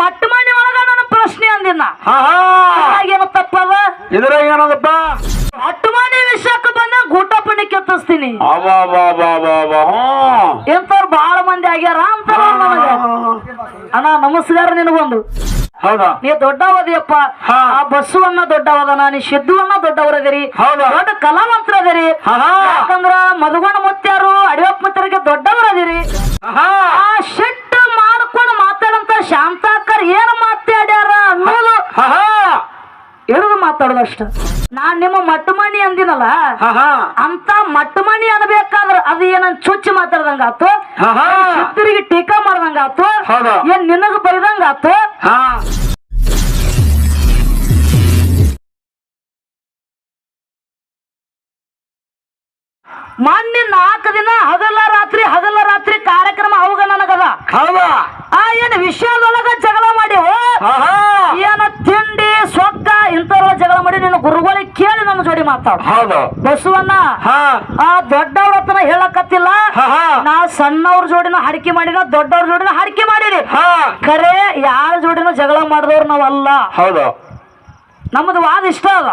ಮಟ್ಟ ಮನೆ ಒಳಗ ನನ್ನ ಪ್ರಶ್ನೆ ಅಂದಿನ ಹಾ ಹಾ. ಏನು ತಪ್ಪದ? ಇದ್ರಾಗ ಏನದಪ್ಪ? ಮಟ್ಟ ಮನೆ ವಿಷಯಕ್ಕೆ ಬಂದ ಗೂಟ ಪುಣ್ಯ ಕೆತ್ತಿಸ್ತೀನಿ ಎಂತವ್ರು ಬಾಳ ಮಂದಿ ಆಗ್ಯಾರ ಅಂತ ಅಣ್ಣ ನಮಸ್ಕಾರ ನಿನಗೊಂದು. ಹೌದಾ? ನೀ ದೊಡ್ಡವದಿಯಪ್ಪ. ಆ ಬಸ್ಸುವನ್ನ ದೊಡ್ಡವದನ ನೀ ಸಿದ್ದುವನ್ನ ದೊಡ್ಡವರದಿರಿ. ಹೌದಾ? ದೊಡ್ಡ ಕಲಾವಂತರದಿರಿ. ಯಾಕಂದ್ರ ಮಧುಗಣ ಮುತ್ಯಾರು ಅಡಿಯಪ್ಪ ಮುತ್ಯರಿಗೆ ದೊಡ್ಡವರದಿರಿ. ಆ ಶೆಟ್ಟ ಮಾಡ್ಕೊಂಡು ಮಾತಾಡಂತ ಶಾಂತಾಕರ್ ಏನ್ ಮಾತಾಡ್ಯಾರ ಅನ್ನೋದು ಹಾ ಹಾ ಇಳಿದು ಮಾತಾಡೋದಷ್ಟ ನಾನ್ ನಿಮ್ಮ ಮಟ್ಟಮಣಿ ಅಂದಿನಲ್ಲ? ಅಂತ ಮಟ್ಟಮಣಿ ಅನ್ಬೇಕಾದ್ರ ಅದು ಏನನ್ ಚುಚ್ಚಿ ಮಾತಾಡ್ದಂಗ ಆತು? ತಿರುಗಿ ಟೀಕಾ ಮಾಡ್ದಂಗ ಆತು? ಏನ್ ನಿನಗ ಬೈದಂಗ ಆತು? ಹಾ. ಮೊನ್ನೆ ನಾಲ್ಕು ದಿನ ಹಗಲ ರಾತ್ರಿ ಹಗಲ ರಾತ್ರಿ ಕಾರ್ಯಕ್ರಮ ಅವಾಗ ನನಗದ. ಮಾತಾಡು ಹೌದು. ಬಸವಣ್ಣ ಹಾ. ಆ ದೊಡ್ಡವ್ರ ಹತ್ರ ಹೇಳಕತ್ತಿಲ್ಲ? ನಾ ಸಣ್ಣವ್ರ ಜೋಡಿನ ಹಡಿಕೆ ಮಾಡಿನ ದೊಡ್ಡವ್ರ ಜೋಡಿನ ಹಡಿಕೆ ಮಾಡಿರಿ ಹಾ. ಖರೆ ಯಾರ ಜೋಡಿನ ಜಗಳ ಮಾಡಿದವ್ರು ನಾವಲ್ಲ. ಹೌದು. ನಮ್ದು ವಾದ ಇಷ್ಟ ಅದ.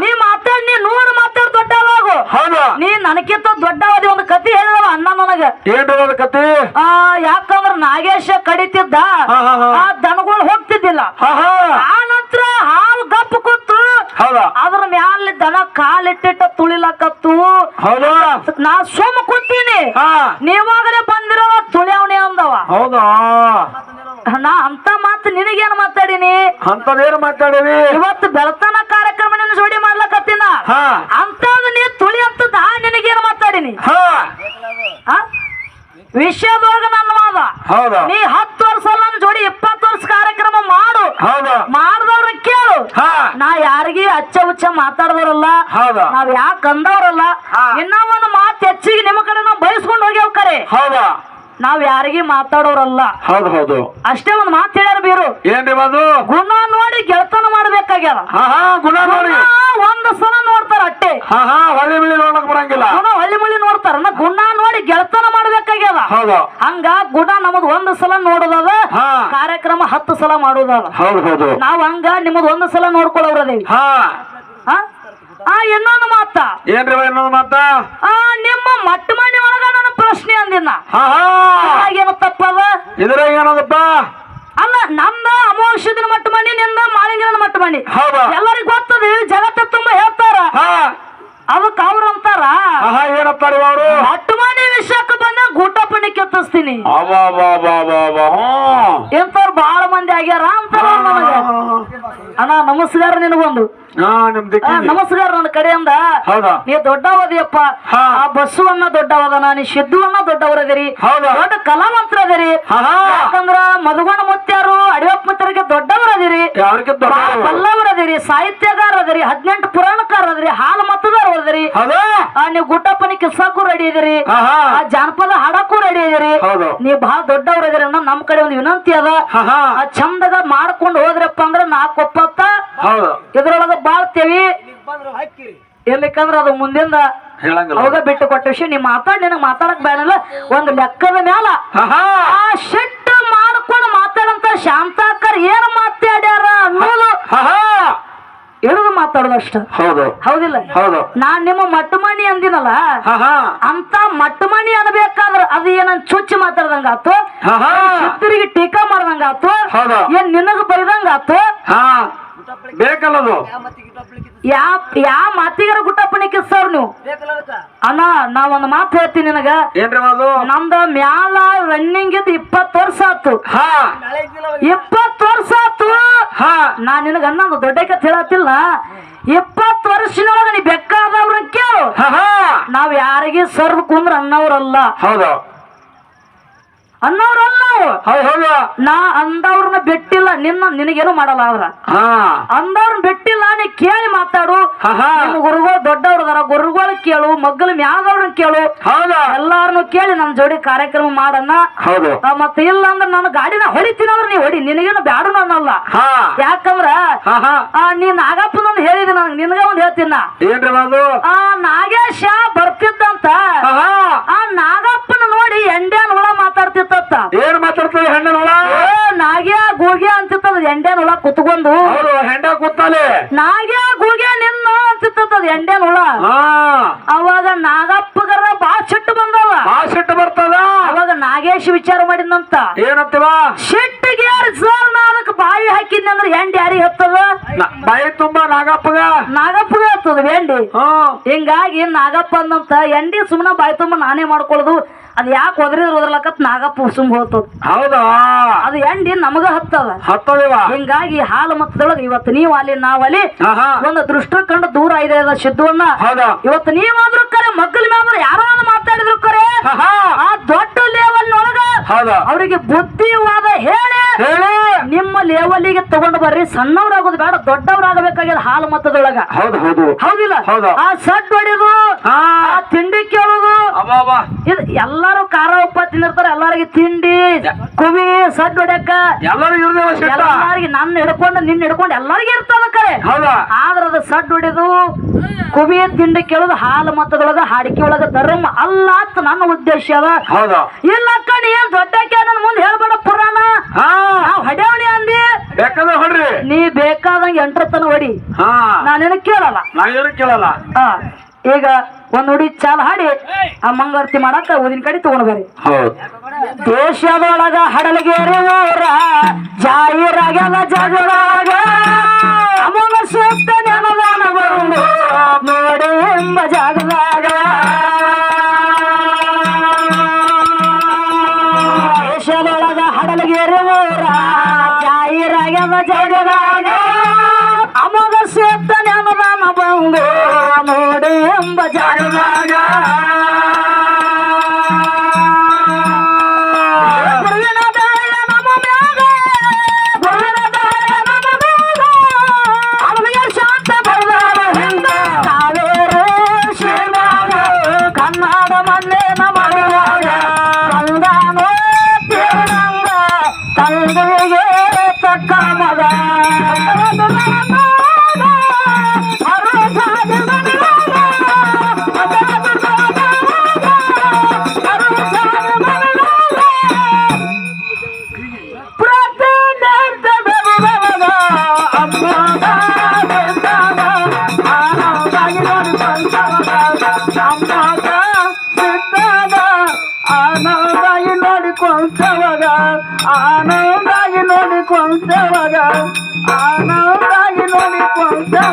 ನೀ ಮಾತಾಡ್ ನೀ ನೂರು ಮಾತಾಡ್ ದೊಡ್ಡವಾಗು. ಹೌದು. ನೀ ನನಗಿಂತ ದೊಡ್ಡವಾದಿ ಒಂದು ಕತಿ ಹೇಳಿದವ ಅಣ್ಣ ನನಗ. ಏನ್ರಿ ಕತಿ? ಆ ಯಾಕಂದ್ರ ನಾಗೇಶ ಕಡಿತಿದ್ದ. ಆ ದನಗಳು ಹೋಗ್ತಿದ್ದಿಲ್ಲ. ಆ ನಂತರ ಹಾಲು ಗಪ್ಪ ಕೂತು ಹೌದು. ಅದ್ರ ಕಾಲಿಟ್ಟಿಟ್ಟ ತುಳಿಲಕತ್ತು. ಹೌದಾ? ನಾ ಸೋಮ ಕೂತೀನಿ. ಹಾ. ನೀವಾಗಲೇ ಬಂದಿರೋ ತುಳಿಯವಣಿ ಅಂದವ. ಹೌದಾ? ನಾ ಅಂತ ಮಾತು ನಿನಗೇನ್ ಮಾತಾಡಿನಿ? ಅಂತದೇನು ಮಾತಾಡಿನಿ? ಇವತ್ತು ಬೆಳತನ ಕಾರ್ಯಕ್ರಮ ನಿನ್ನ ಜೋಡಿ ಮಾಡ್ಲಕತ್ತಿನ? ಹಾ. ಅಂತದ್ ನೀ ತುಳಿ ಅಂತದ ನಿನಗೇನ್ ಮಾತಾಡಿನಿ? ಹಾ. ಆ? ವಿಷಯದೊಳಗ ನನ್ನ ಮಾದ ಹೌದಾ? ನೀ ಹತ್ತು ವರ್ಷ ಅಲ್ಲ ನನ್ನ ಜೋಡಿ ಇಪ್ಪತ್ತು ವರ್ಷ ಕಾರ್ಯಕ್ರಮ ಮಾಡು ಹೌದಾ ಮಾಡ್ದವ್ರ ಕೇಳು ಹಾ ನಾ ಯಾರಿಗಿ ಅಚ್ಚ ಉಚ್ಚ ಮಾತಾಡದವರಲ್ಲ ಹೌದಾ. ನಾವ್ ಯಾಕೆ ಅಂದವ್ರಲ್ಲ? ಹಾ. ಇನ್ನ ಒಂದು ಮಾತು ಹೆಚ್ಚಿಗೆ ನಿಮ್ಮ ಕಡೆ ನಾವು ಬಯಸ್ಕೊಂಡು ಹೋಗ್ಯಾವ ಕರೆ. ಹೌದಾ. ನಾವ್ ಯಾರಿಗೆ ಮಾತಾಡೋರಲ್ಲ. ಹೌದು ಹೌದು. ಅಷ್ಟೇ ಒಂದು ಮಾತು ಹೇಳ್ಯಾರ ಬೀರು. ಏನ್ರಿ ಅದು? ಗುಣ ನೋಡಿ ಗೆಳತನ ಮಾಡ್ಬೇಕಾಗ್ಯದ. ಹಾ ಹಾ ಗುಣ ನೋಡಿ. ಒಂದ್ ಸಲ ನೋಡ್ತಾರ ಅಟ್ಟೆ. ಹಾ ಹಾ ಹೊಳ್ಳಿ ನೋಡಕ್ ಬರಂಗಿಲ್ಲ. ಗುಣ ಹಳ್ಳಿ ಮುಳ್ಳಿ ನೋಡ್ತಾರ. ಗುಣ ನೋಡಿ ಗೆಳತನ ಮಾಡ್ಬೇಕಾಗ್ಯದ. ಹೌದು. ಹಂಗ ಗುಣ ನಮದ್ ಒಂದ್ ಸಲ ನೋಡೋದದ ಹಾ. ಕಾರ್ಯಕ್ರಮ ಹತ್ತು ಸಲ ಮಾಡೋದದ. ಹೌದು ಹೌದು. ನಾವ್ ಹಂಗ ನಿಮ್ಮದ್ ಒಂದ್ ಸಲ ನೋಡ್ಕೊಳ್ಳೋರದೇವಿ ಹಾ. ಆ ಆ, ಇನ್ನೊಂದು ಮಾತ. ಏನ್ರಿ ಇನ್ನೊಂದು ಮಾತ? ಆ ನಿಮ್ಮ ಮಟ್ಟ ಮನೆ ಒಳಗ ನನ್ನ ಪ್ರಶ್ನೆ ಅಂದಿನ ಏನು ತಪ್ಪದ ಇದ್ರಾಗ ಏನದಪ್ಪ ಅಲ್ಲ ನಂದ ಅಮೋಷದ ದಿನ ಮಟ್ಟ ಮನಿ ನಿಂದ ಮಾಳಿಂಗಿನ ಮಟ್ಟ ಮನಿ. ಹೌದಾ? ಎಲ್ಲರಿಗೂ ಗೊತ್ತದ ಜಗತ್ತ ತುಂಬಾ ಹೇಳ್ತಾರ. ಅದಕ್ಕೆ ಅವ್ರ ಅಂತಾರ? ಆಹಾ ಹಾ ಅವರು? ಮಟ್ಟ ಮನಿ ವಿಷಯಕ್ಕೆ ಬಂದ ಗೂಟ ಪುಣ್ಯ ಕೆತ್ತಿಸ್ತೀನಿ ಎಂತವ್ರು ಬಾಳ ಮಂದಿ ಆಗ್ಯಾರ ಅಂತಾರ ಅಣ್ಣ ನಮಸ್ಕಾರ ನಿನಗೊಂದು. ನಮಸ್ಕಾರ ನನ್ನ ಕಡೆಯಿಂದ. ಹೌದಾ? ನೀ ದೊಡ್ಡವದಿಯಪ್ಪ. ಆ ಬಸ್ಸುವನ್ನ ದೊಡ್ಡವದನ ನೀ ಸಿದ್ದುವನ್ನ ದೊಡ್ಡವರದಿರಿ. ದೊಡ್ಡ ಕಲಾವಂತರದಿರಿ. ಹಾ ಹಾ. ಯಾಕಂದ್ರ ಮಧುಗಣ ಮುತ್ಯ ದೊಡ್ಡವರದಿರಿ ಬಲ್ಲವರದಿರಿ ಸಾಹಿತ್ಯಗಾರ ಸಾಹಿತ್ಯಗಾರದಿರಿ ಹದಿನೆಂಟು ಪುರಾಣಕಾರದಿರಿ ಹಾಲು ಮತದಾರ ಹೌದಾ. ಆ ನೀವು ಗುಡ್ಡಪ್ಪನಿ ಕಿಸ್ಸಾಕು ರೆಡಿ ಇದೀರಿ ಆ ಜಾನಪದ ಹಾಡಕ್ಕೂ ರೆಡಿ ಇದೀರಿ. ಹೌದು. ನೀ ಬಹಳ ದೊಡ್ಡವರದಿರಿ ಅನ್ನೋ ನಮ್ ಕಡೆ ಒಂದು ವಿನಂತಿ ಅದ. ಆ ಚಂದಗ ಮಾಡ್ಕೊಂಡು ಹೋದ್ರಪ್ಪ ಅಂದ್ರೆ ನಾಲ್ಕು ಒಪ್ಪತ್ತ. ಹೌದು. ಇದ್ರೊಳಗ ಬಾಳ್ತೇವಿ ಎಲ್ಲಿಕಂದ್ರ ಅದು ಮುಂದಿಂದ ಹೇಳಂಗಿಲ್ಲ. ಅವಾಗ ಬಿಟ್ಟು ಕೊಟ್ಟ ವಿಷಯ. ನೀ ಮಾತಾಡ್ ನಿನಗ್ ಮಾತಾಡಕ್ ಬೇಡಲ್ಲ ಒಂದ್ ಲೆಕ್ಕದ ಮ್ಯಾಲ ಆ ಶೆಟ್ಟ ಮಾಡ್ಕೊಂಡು ಮಾತಾಡಂತ ಶಾಂತಾಕರ್ ಏನ್ ಮಾತಾಡ್ಯಾರ ಅನ್ನೋದು ಇಳಿದು ಮಾತಾಡೋದಷ್ಟ ಹೌದು. ಹೌದಿಲ್ಲ? ಹೌದು. ನಾನ್ ನಿಮ್ಮ ಮಟ್ಟಮಣಿ ಅಂದಿನಲ್ಲ? ಅಂತ ಮಟ್ಟಮಣಿ ಅನ್ಬೇಕಾದ್ರ ಅದು ಏನನ್ ಚುಚ್ಚಿ ಮಾತಾಡ್ದಂಗ ಆತು. ಹಾ ಹಾ. ತಿರುಗಿ ಟೀಕಾ ಮಾಡ್ದಂಗ ಆತು. ಹೌದು. ಏನ್ ನಿನಗ ಬೈದಂಗ ಆತು. ಬೇಕಲ್ಲದು ಯಾ ಯಾ ಮಾತಿಗರ ಗುಟ್ಟಪ್ಪಣಿ ಸರ್ ನೀವು? ಅಣ್ಣ ನಾ ಒಂದ್ ಮಾತು ಹೇಳ್ತೀನಿ ನಿನಗ. ನಮ್ದ ಮ್ಯಾಲ ರನ್ನಿಂಗ್ ಇದ್ ಇಪ್ಪತ್ತು ವರ್ಷ ಆತು. ಹಾ. ಇಪ್ಪತ್ತು ವರ್ಷ ಆತು. ಹಾ. ನಾ ನಿನಗ ಅಣ್ಣ ದೊಡ್ಡ ಕತ್ ಹೇಳತ್ತಿಲ್ಲ. ಇಪ್ಪತ್ತು ವರ್ಷನೊಳಗ ನೀ ಬೇಕಾದವ್ರ ಕೇಳು. ಹಾ ಹಾ. ನಾವ್ ಯಾರಿಗೆ ಸರ್ವ್ ಕುಂದ್ರ ಅನ್ನವ್ರಲ್ಲ. ಹೌದು. ಅನ್ನವ್ರಲ್ಲ ಅನ್ನವ್ ಹೌದು. ನಾ ಅಂದವ್ರನ್ನ ಬಿಟ್ಟಿಲ್ಲ ನಿನ್ನ ನಿನಗೇನು ಮಾಡಲ್ಲ ಅವ್ರ ಹಾ. ಅಂದವ್ರನ್ನ ಬಿಟ್ಟಿಲ್ಲ ನೀ ಕೇಳಿ ಮಾತಾಡು. ಗುರುಗಳು ದೊಡ್ಡವ್ರದಾರ ಗುರುಗಳು ಕೇಳು ಮಗ್ಗಲ ಮ್ಯಾದವ್ರನ್ನ ಕೇಳು. ಹೌದಾ. ಎಲ್ಲಾರನು ಕೇಳಿ ನಮ್ ಜೋಡಿ ಕಾರ್ಯಕ್ರಮ ಮಾಡನ್ನ. ಹೌದು. ಮತ್ತೆ ಇಲ್ಲ ಅಂದ್ರೆ ನನ್ನ ಗಾಡಿನ ಹೊಡಿತೀನಿ ಅಂದ್ರೆ ನೀ ಹೊಡಿ ನಿನಗೇನು ಬ್ಯಾಡು ಅನ್ನಲ್ಲ ಯಾಕಂದ್ರ ನೀ ಹಾ. ಆ, ನೀ ನಾಗಪ್ಪನೊಂದು ಹೇಳಿದ ನನಗೆ ನಿನಗ ಒಂದ್ ಹೇಳ್ತೀನ ಆ ನಾಗೇಶ ಬರ್ತಿದ್ದಂತ. ಆ ನಾಗಪ್ಪನ ನೋಡಿ ಮಾತಾಡ್ತಿತ್ತ ಏನ್ ಮಾತಾಡ್ತದೆ ಹೆಣ್ಣ ಹುಳ ನಾಗ್ಯಾ ಗೂಗ್ಯ ಅನ್ಸುತ್ತದ ಎಂಡೇನ್ ಹುಳ ಕುತ್ಕೊಂಡು ಹೌದು ಹೆಂಡ ಕೂತಲ್ಲಿ ನಾಗ್ಯಾ ಗೂಗ್ಯಾ ನಿನ್ನ ಅಂತಿತ್ತದ ಎಂಡೇನ್ ಹುಳ ಅವಾಗ ನಾಗಪ್ಪಗರ ಬಾ ಸಿಟ್ಟು ಬಂದವ. ಆ ಸಿಟ್ಟು ಬರ್ತದ? ಅವಾಗ ನಾಗೇಶ್ ವಿಚಾರ ಮಾಡಿದ್ನಂತ. ಏನಂತೀವ? ಸಿಟ್ಟಿಗೆ ಸರ್ ನಾಲ್ಕು ಬಾಯಿ ಹಾಕಿದ್ನಂದ್ರೆ ಎಂಡ್ ಯಾರಿಗೆ ಹತ್ತದ? ಬಾಯಿ ತುಂಬಾ ನಾಗಪ್ಪಗ? ನಾಗಪ್ಪಗ ಹತ್ತದ ಎಂಡಿ ಹಿಂಗಾಗಿ ನಾಗಪ್ಪ ಅಂದಂತ ಎಂಡಿ ಸುಮ್ಮನೆ ಬಾಯಿ ತುಂಬ ನಾನೇ ಮಾಡ್ಕೊಳ್ಳೋದು. ಅದು ಯಾಕೆ ಒದರಿದ್ರ ಒದರ್ಲಕತ್ ನಾಗಪ್ಪ ಸುಮ್ ಹೋತದ ಹೌದಾ? ಅದು ಎಂಡಿ ನಮಗ ಹತ್ತದ. ಹತ್ತದಿವ? ಹಿಂಗಾಗಿ ಹಾಲು ಮತ್ತದೊಳಗ ಇವತ್ತು ನೀವು ಅಲ್ಲಿ ನಾವಲ್ಲಿ ಒಂದು ದೃಷ್ಟ ಕಂಡು ದೂರ ಇದೆ ಸಿದ್ಧವನ್ನ ಹೌದಾ? ಇವತ್ತು ನೀವಾದ್ರೂ ಕರೆ ಮಕ್ಕಳ ಮ್ಯಾದ್ರು ಯಾರೋ ಒಂದು ಮಾತಾಡಿದ್ರು ಕರೆ. ಆ ದೊಡ್ಡ ಲೇವಲ್ ಒಳಗ ಹೌದಾ? ಅವರಿಗೆ ಬುದ್ಧಿವಾದ ಹೇಳಿ. ಹೇಳಿ. ನಿಮ್ಮ ಲೇವಲ್ಲಿಗೆ ತಗೊಂಡು ಬರ್ರಿ ಸಣ್ಣವ್ರಾಗೋದು ಬೇಡ ದೊಡ್ಡವ್ರಾಗಬೇಕಾಗ್ಯದ ಹಾಲು ಮತ್ತದೊಳಗ. ಹೌದು ಹೌದು. ಹೌದಿಲ್ಲ? ಹೌದು. ಆ ಸಡ್ ಹೊಡಿದು ತಿಂಡಿ ಕೇಳೋದು. ಇದು ಎಲ್ಲಾರು ಖಾರ ಉಪ್ಪ ತಿಂದಿರ್ತಾರ ಎಲ್ಲಾರಿಗೆ ತಿಂಡಿ ಕುವಿ ಸಡ್ ಹೊಡ್ಯಾಕ ಎಲ್ಲಾರಿಗೆ ನನ್ನ ಹಿಡ್ಕೊಂಡು ನಿನ್ನ ಹಿಡ್ಕೊಂಡು ಎಲ್ಲಾರಿಗೆ ಇರ್ತಾವ ಕರೆ. ಹೌದಾ? ಆದ್ರ ಅದು ಸಡ್ ಹೊಡೆದು ಕುವಿ ತಿಂಡಿ ಕೇಳುದು ಹಾಲು ಮತದೊಳಗ ಹಾಡಿಕೆ ಒಳಗ ಧರ್ಮ ಅಲ್ಲ ಅಂತ ನನ್ನ ಉದ್ದೇಶ ಅದ. ಹೌದಾ? ಇಲ್ಲ ಕಣ್ ಏನ್ ದೊಡ್ಡಕ್ಕೆ ನನ್ನ ಮುಂದೆ ಹೇಳ್ಬೇಡ ಪುರಾಣ. ಹಾ. ನಾವ್ ಹೊಡ್ಯಾವಣಿ ಅಂದಿ. ನೀ ಬೇಕಾದಂಗ ಎಂಟ್ರತನ ಹೊಡಿ. ಹಾ. ನಾನೇನು ಕೇಳಲ್ಲ. ನಾವೇನು ಕೇಳಲ್ಲ. ಈಗ ಒಂದ್ ಹುಡಿ ಚಾಲ್ ಹಾಡಿ ಆ ಮಂಗಾರತಿ ಮಾಡಾಕ ಊದಿನ ಕಡೆ ತಗೊಂಡ್ ಬರ್ರಿ ಹೌದು. ದೇಶದೊಳಗ ಹಡಲಿಗೆ ಊರ ಜಾಯಿರಾಗ್ಯದ ಜಗದಾಗ ಅಮೋಘ ಸೂಕ್ತ ನೆನದಾನ ಬಂದು ನೋಡಿ ಎಂಬ ಜಾಗದಾಗ. ದೇಶದೊಳಗ ಹಡಲಗೇರಿ ಊರ ಜಾಯಿರಾಗ್ಯದ ಜಗದಾಗ ಕಾವೇರಿ ಶ್ರೀಮಾನ, ಕನ್ನಡ ಮಣ್ಣಿನ ಮನೆಯಾಗ, కొంచెవగా? ఆనందాగి నోడి కొంచెవగా? ఆనందాగి నోడి కొంచె